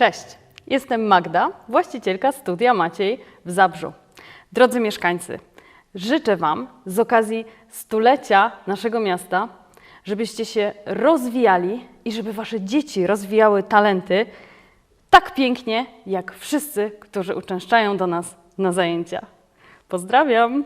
Cześć, jestem Magda, właścicielka studia Maciej w Zabrzu. Drodzy mieszkańcy, życzę Wam z okazji stulecia naszego miasta, żebyście się rozwijali i żeby Wasze dzieci rozwijały talenty tak pięknie, jak wszyscy, którzy uczęszczają do nas na zajęcia. Pozdrawiam!